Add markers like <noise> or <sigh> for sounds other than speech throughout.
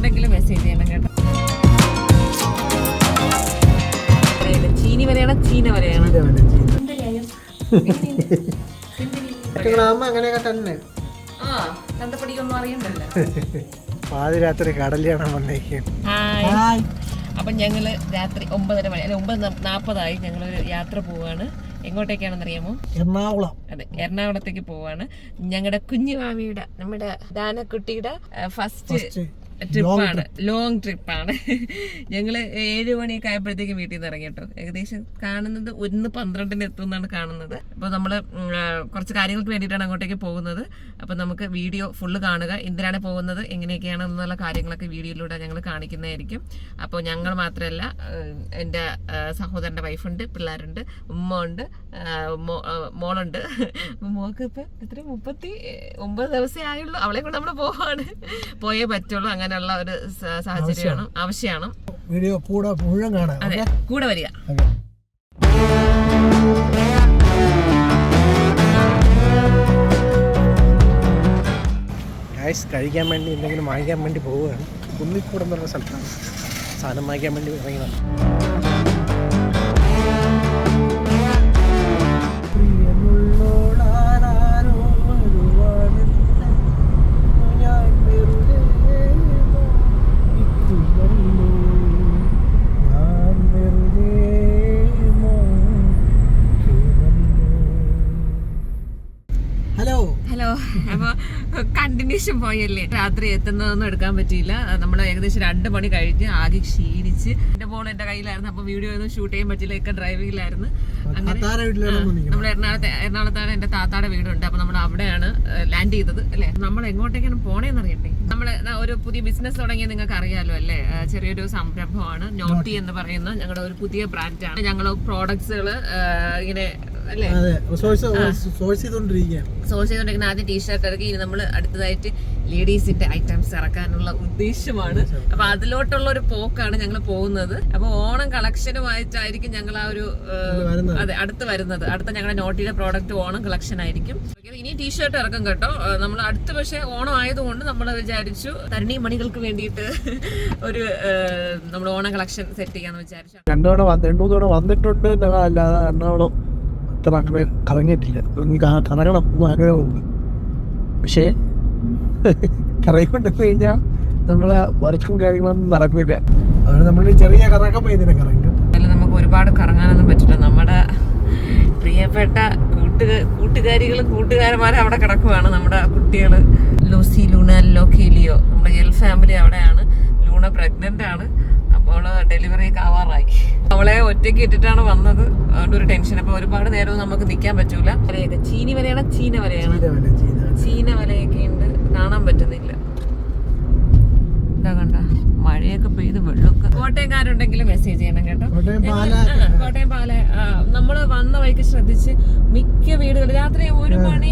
ആൾക്കാരുണ്ടെങ്കിൽ മെസ്സേജ് ചെയ്യണം കേട്ടോ. ചീനി വരെയാണ് ചീന വരെയാണ് അപ്പൊ അങ്ങനെയൊക്കെ തന്നെ. അറിയണ്ടല്ലോ. പാതിരാത്രി വന്നേക്കും അപ്പം ഞങ്ങൾ രാത്രി ഒമ്പതര മണി അല്ല ഒമ്പത് നാപ്പതായി ഞങ്ങൾ യാത്ര പോവാണ്. എങ്ങോട്ടേക്കാണെന്ന് അറിയാമോ എറണാകുളം. അതെ എറണാകുളത്തേക്ക് പോവാണ്. ഞങ്ങളുടെ കുഞ്ഞു മാമിയുടെ നമ്മുടെ ദാനക്കുട്ടിയുടെ ഫസ്റ്റ് ട്രിപ്പാണ് ലോങ് ട്രിപ്പാണ് ഞങ്ങൾ ഏഴ് മണിയൊക്കെ ആയപ്പോഴത്തേക്കും വീട്ടിൽ നിന്ന് ഇറങ്ങി കേട്ടോ ഏകദേശം കാണുന്നത് ഒന്ന് പന്ത്രണ്ടിന് എത്തും എന്നാണ് കാണുന്നത് അപ്പോൾ നമ്മൾ കുറച്ച് കാര്യങ്ങൾക്ക് വേണ്ടിയിട്ടാണ് അങ്ങോട്ടേക്ക് പോകുന്നത്. അപ്പോൾ നമുക്ക് വീഡിയോ ഫുള്ള് കാണുക. എന്തിനാണ് പോകുന്നത്? എങ്ങനെയൊക്കെയാണ് എന്നുള്ള കാര്യങ്ങളൊക്കെ വീഡിയോയിലൂടെ ഞങ്ങൾ കാണിക്കുന്നതായിരിക്കും. അപ്പോൾ ഞങ്ങൾ മാത്രമല്ല എന്റെ സഹോദരന്റെ വൈഫുണ്ട് പിള്ളേരുണ്ട് ഉമ്മ ഉണ്ട് മോളുണ്ട്. <laughs> മോൾക്ക് ഇപ്പം എത്ര? മുപ്പത്തി ഒമ്പത് ദിവസമേ ആയുള്ളൂ. അവളെ കൊണ്ട് നമ്മൾ പോവാണ്. പോയേ പറ്റുള്ളൂ. അങ്ങനെയുള്ള ഒരു സാഹചര്യമാണ്. ആവശ്യമാണ്. വീഡിയോ കൂടെ മുഴുവൻ കാണാം അതെ കൂടെ വരിക. ഗൈസ് കഴിക്കാൻ വേണ്ടി എന്തെങ്കിലും വാങ്ങിക്കാൻ വേണ്ടി പോവുകയാണ്. കുന്നിക്കൂടം എന്ന് പറഞ്ഞ സ്ഥലത്താണ്. സാധനം വാങ്ങിക്കാൻ വേണ്ടി ഇറങ്ങിയതാണ്. അപ്പോൾ കണ്ടിന്യൂഷൻ പോയല്ലേ? രാത്രി എത്തുന്നതൊന്നും എടുക്കാൻ പറ്റിയില്ല. നമ്മൾ ഏകദേശം രണ്ട് മണി കഴിഞ്ഞ് ആകെ ക്ഷീണിച്ച്. എന്റെ ഫോൺ എന്റെ കയ്യിലായിരുന്നു അപ്പോൾ വീഡിയോ ഒന്നും ഷൂട്ട് ചെയ്യാൻ പറ്റില്ല ഒക്കെ ഡ്രൈവിംഗിലായിരുന്നു നമ്മൾ എറണാകുളത്തെ എറണാകുളത്താണ് എന്റെ താത്താടെ വീടുണ്ട്. അപ്പോൾ നമ്മൾ അവിടെയാണ് ലാൻഡ് ചെയ്തത് അല്ലേ? നമ്മൾ എങ്ങോട്ടേക്കാണ് പോണേന്ന് അറിയണ്ടേ? നമ്മൾ ഒരു പുതിയ ബിസിനസ് തുടങ്ങിയ നിങ്ങൾക്ക് അറിയാലോ അല്ലേ ചെറിയൊരു സംരംഭമാണ് നോട്ടി എന്ന് പറയുന്ന ഞങ്ങളുടെ ഒരു പുതിയ ബ്രാൻഡാണ് ഞങ്ങൾ പ്രോഡക്ട്സുകൾ ഇങ്ങനെ അല്ലേ? അതെ. Source source ചെയ്തോണ്ടിരിക്കുകയാണ്. സോഴ്സ് ചെയ്തുകൊണ്ടിരിക്കുന്ന ആദ്യം ടീഷർട്ട് ഇറക്കി ഇനി നമ്മൾ അടുത്തതായിട്ട് ലേഡീസിന്റെ ഐറ്റംസ് ഇറക്കാനുള്ള ഉദ്ദേശമാണ്. അപ്പൊ അതിലോട്ടുള്ള ഒരു പോക്കാണ് ഞങ്ങൾ പോകുന്നത്. അപ്പൊ ഓണം കളക്ഷനുമായിട്ടായിരിക്കും ഞങ്ങൾ ആ ഒരു അതെ അടുത്ത് വരുന്നത്. അടുത്ത ഞങ്ങളുടെ നോട്ടിയുടെ പ്രോഡക്റ്റ് ഓണം കളക്ഷൻ ആയിരിക്കും ഇനി ടീഷർട്ട് ഇറക്കും കേട്ടോ. നമ്മൾ അടുത്ത് പക്ഷേ ഓണം ആയതുകൊണ്ട് നമ്മൾ വിചാരിച്ചു തരണി മണികൾക്ക് വേണ്ടിയിട്ട് <laughs> ഒരു നമ്മൾ നമ്മുടെ ഓണം കളക്ഷൻ സെറ്റ് ചെയ്യാന്ന് വിചാരിച്ചു. രണ്ടു തവണ രണ്ടു മൂന്ന് തവണ വന്നിട്ടുണ്ട് എറണാകുളം. അത്ര അങ്ങനെ കറങ്ങിയിട്ടില്ല. കറങ്ങണം ആഗ്രഹമുണ്ട്. പക്ഷേ <laughs> കറങ്ങിക്കൊണ്ട് കഴിഞ്ഞാൽ നമ്മളെ വർക്കും കാര്യങ്ങളൊന്നും നടക്കില്ല അതുകൊണ്ട് നമ്മൾ ചെറിയ കറക്കം പോയി ഇതിനെ കറങ്ങും. അതിൽ നമുക്ക് ഒരുപാട് കറങ്ങാനൊന്നും പറ്റില്ല. നമ്മുടെ പ്രിയപ്പെട്ട കൂട്ടുക കൂട്ടുകാരികളും കൂട്ടുകാരന്മാരും അവിടെ കിടക്കുവാണ്. നമ്മുടെ കുട്ടികൾ ലൂസി ലൂണ ലോക്കിലിയോ നമ്മുടെ എൽ ഫാമിലി അവിടെയാണ്. ലൂണ പ്രഗ്നന്റ് ആണ്. അപ്പോൾ ഡെലിവറി ഒക്കെ ആവാറായി. അവളെ ഒറ്റയ്ക്ക് ഇട്ടിട്ടാണ് വന്നത്. അതുകൊണ്ട് ഒരു ടെൻഷൻ അപ്പൊ ഒരുപാട് നേരം നമുക്ക് നിൽക്കാൻ പറ്റൂല. വലയൊക്കെ ചീനി വലയാണ് ചീന വലയാണ്. ചീന വലയൊക്കെ ഉണ്ട്. കാണാൻ പറ്റുന്നില്ല. ഇതാ കണ്ട. മഴയൊക്കെ പെയ്ത് വെള്ളമൊക്കെ കോട്ടയംകാരുണ്ടെങ്കിലും മെസ്സേജ് ചെയ്യണം കേട്ടോ. കോട്ടയം പാല. നമ്മൾ വന്ന വഴിക്ക് ശ്രദ്ധിച്ച് മിക്ക വീടുകൾ രാത്രി ഒരു മണി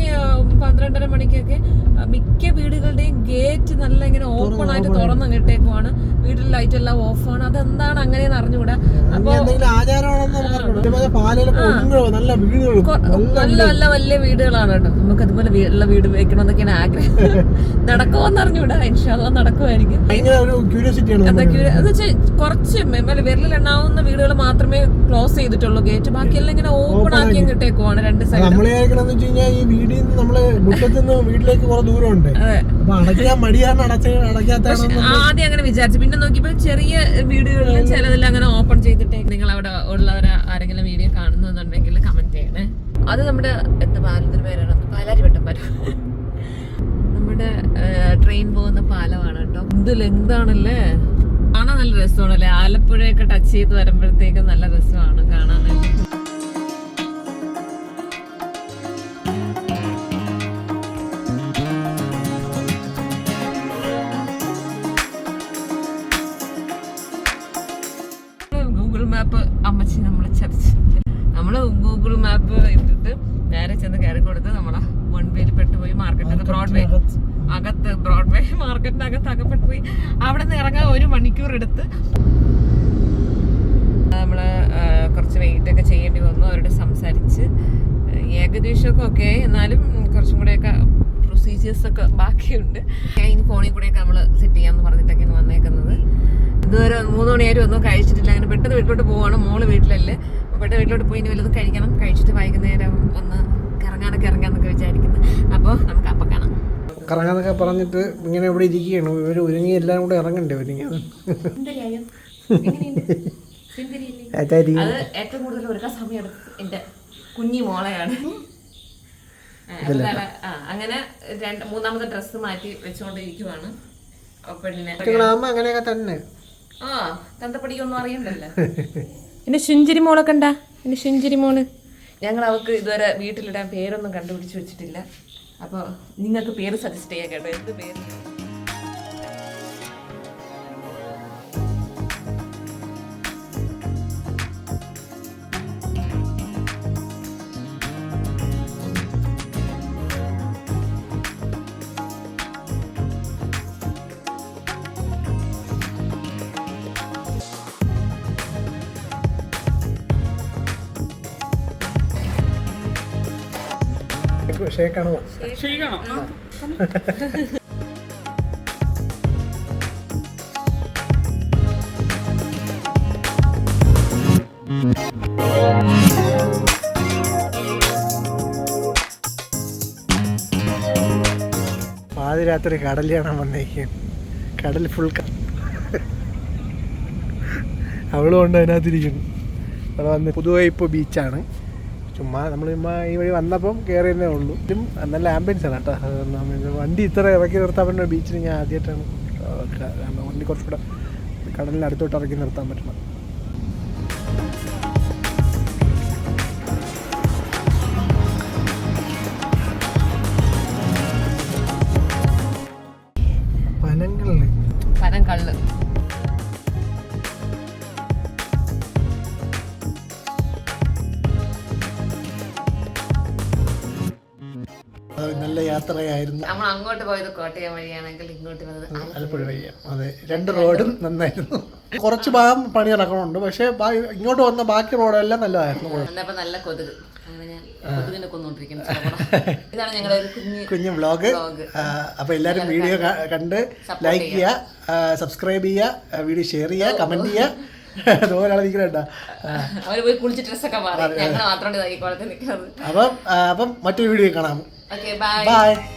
പന്ത്രണ്ടര മണിക്കൊക്കെ മിക്ക വീടുകളുടെയും ഗേറ്റ് നല്ല ഇങ്ങനെ ഓപ്പൺ ആയിട്ട് തുറന്നു കിട്ടേക്കുവാണ് വീട്ടിൽ ലൈറ്റ് എല്ലാം ഓഫാണ് അതെന്താണ് അങ്ങനെയെന്ന് അറിഞ്ഞുകൂടാ. അപ്പൊ നല്ല നല്ല വലിയ വീടുകളാണ് കേട്ടോ. നമുക്ക് അതുപോലെ ഉള്ള വീട് വെക്കണം എന്നൊക്കെയാണ് ആഗ്രഹം <laughs> നടക്കുമോന്ന് അറിഞ്ഞൂടാ ഇൻഷാല്ല നടക്കുമായിരിക്കും കുറച്ച് മെമ്മൽ വിരലിലെണ്ണാവുന്ന വീടുകൾ മാത്രമേ ക്ലോസ് ചെയ്തിട്ടുള്ളൂ. ഗേറ്റ് ബാക്കിയെല്ലാം ഇങ്ങനെ ഓപ്പൺ ആക്കി കിട്ടേക്കുവാണ് രണ്ട് സൈഡ് വെച്ച് കഴിഞ്ഞാൽ ഈ വീടിൽ നിന്ന് നമ്മൾ മുറ്റത്ത് നിന്ന് വീട്ടിലേക്ക് കുറെ ദൂരമുണ്ട്. ആദ്യം അങ്ങനെ വിചാരിച്ചു. പിന്നെ നോക്കിയപ്പോ ചെറിയ വീടുകളിലും ചിലതെല്ലാം അങ്ങനെ ഓപ്പൺ ചെയ്തിട്ടേ നിങ്ങൾ അവിടെ ഉള്ളവരെ ആരെങ്കിലും വീഡിയോ കാണുന്നുണ്ടെങ്കിൽ കമന്റ് ചെയ്യണേ. അത് നമ്മുടെ എന്താ പാലത്തിന് പേരാണ്. എന്ത് ലെങ്താണല്ലേ? കാണാൻ നല്ല രസമാണല്ലേ? ആലപ്പുഴയൊക്കെ ടച്ച് ചെയ്ത് വരുമ്പോഴത്തേക്കും നല്ല രസമാണ് കാണാനായിട്ട്. ഗൂഗിൾ മാപ്പ് അമ്മച്ചി നമ്മളെ ചതിച്ച്. നമ്മൾ ഗൂഗിൾ മാപ്പ് ഇട്ടിട്ട് നേരെ ചെന്ന് കയറി കൊടുത്ത് നമ്മളെ വൺവേയിൽ പെട്ടുപോയി മാർക്കറ്റ് ബ്രോഡ്വേ അകത്ത് ബ്രോഡ്വേ മാർക്കറ്റിന്റെ <laughs> അകത്ത് അകപ്പെട്ട് പോയി. അവിടെ നിന്ന് ഇറങ്ങാൻ ഒരു മണിക്കൂർ എടുത്ത് നമ്മൾ കുറച്ച് വെയിറ്റ് ഒക്കെ ചെയ്യേണ്ടി വന്നു. അവരോട് സംസാരിച്ച്. ഏകദേശമൊക്കെ ഓക്കെ എന്നാലും കുറച്ചും കൂടെയൊക്കെ പ്രൊസീജിയേഴ്സ് ഒക്കെ ബാക്കിയുണ്ട്. ഇനി ഫോണിൽ കൂടെയൊക്കെ നമ്മൾ സെറ്റ് ചെയ്യാമെന്ന് പറഞ്ഞിട്ടൊക്കെയാണ് വന്നേക്കുന്നത്. ഇതുവരെ മൂന്ന് മണിയായിരം ഒന്നും കഴിച്ചിട്ടില്ല. അങ്ങനെ പെട്ടെന്ന് വീട്ടിലോട്ട് പോവാണ്. മോൾ വീട്ടിലല്ലേ. പെട്ടെന്ന് വീട്ടിലോട്ട് പോയി ഇനി വല്ലതും കഴിക്കണം. കഴിച്ചിട്ട് വൈകുന്നേരം ഒന്ന് കറങ്ങാനൊക്കെ ഇറങ്ങാന്നൊക്കെ വിചാരിക്കുന്നു അപ്പോൾ നമുക്ക് അപ്പം കാണാം കറങ്ങാന്നൊക്കെ പറഞ്ഞിട്ട് ഇങ്ങനെ ഇവിടെ ഇരിക്കുകയാണ്. ഇവർ ഒരുങ്ങി എല്ലാം കൂടെ ഇറങ്ങണ്ടേ ഒരുങ്ങി? <laughs> അത് ഏറ്റവും കൂടുതൽ ഒരുക്കാൻ സമയം എടുത്തത് കുഞ്ഞി മോളെയാണ്. അങ്ങനെ രണ്ട് മൂന്നാമത്തെ ഡ്രസ്സ് മാറ്റി വെച്ചുകൊണ്ടിരിക്കുവാണ് പിന്നെ പെണ്ണിനെ അമ്മ അങ്ങനെയൊക്കെ തന്നെ. ആ തന്തപ്പടിക്കൊന്നും അറിയണ്ടല്ലോ. <laughs> എന്റെ ശുഞ്ചിരി മോളൊക്കെ ഉണ്ടാ എന്റെ ശുഞ്ചിരി മോൾ. ഞങ്ങൾ അവൾക്ക് ഇതുവരെ വീട്ടിലിടാൻ പേരൊന്നും കണ്ടുപിടിച്ച് വെച്ചിട്ടില്ല. അപ്പോൾ നിങ്ങൾക്ക് പേര് സജസ്റ്റ് ചെയ്യാം കേട്ടോ. എന്ത് പേര്? ഷേക്കാണോ? പാതിരാത്രി കടൽ കാണാൻ വന്നേക്കും കടൽ ഫുൾ അവളും ഉണ്ട് അതിനകത്തിരിക്കുന്നു. അവിടെ വന്ന് പുതുവൈപ്പ് ബീച്ചാണ് ചുമ്മാ നമ്മൾ ചുമ്മാ ഈ വഴി വന്നപ്പം കയറിയതേ ഉള്ളൂ. ഇതും നല്ല ആംബിയൻസ് ആണ് കേട്ടോ. വണ്ടി ഇത്ര ഇറക്കി നിർത്താൻ പറ്റുന്ന ബീച്ചിൽ ഞാൻ ആദ്യമായിട്ടാണ്. വണ്ടി കുറച്ചുകൂടെ കടലിന്റെ അടുത്തോട്ട് ഇറക്കി നിർത്താൻ പറ്റണം നല്ല യാത്രയായിരുന്നു. നമ്മൾ അങ്ങോട്ട് പോയത് കോട്ടയം വഴിയാണെങ്കിൽ ഇങ്ങോട്ട് വന്നത് ആലപ്പുഴ വഴിയാണ് അതെ രണ്ട് റോഡും നന്നായിരുന്നു. കുറച്ച് ഭാഗം പണി നടക്കണമുണ്ട് പക്ഷേ ഇങ്ങോട്ട് വന്ന ബാക്കി റോഡെല്ലാം നല്ലതായിരുന്നു. നല്ല കൊതുക്. കുഞ്ഞ് വ്ളോഗ്. അപ്പൊ എല്ലാരും വീഡിയോ കണ്ട് ലൈക്ക് ചെയ്യുക. സബ്സ്ക്രൈബ് ചെയ്യുക വീഡിയോ ഷെയർ ചെയ്യുക കമന്റ് ചെയ്യുക അതുപോലെയാണ് അവർ പോയി കുളിച്ച് ഡ്രസ്സൊക്കെ മാറി. ഞങ്ങൾ മാത്രമാണ് അപ്പം അപ്പം മറ്റൊരു വീഡിയോ കാണാം. Okay, bye. Bye.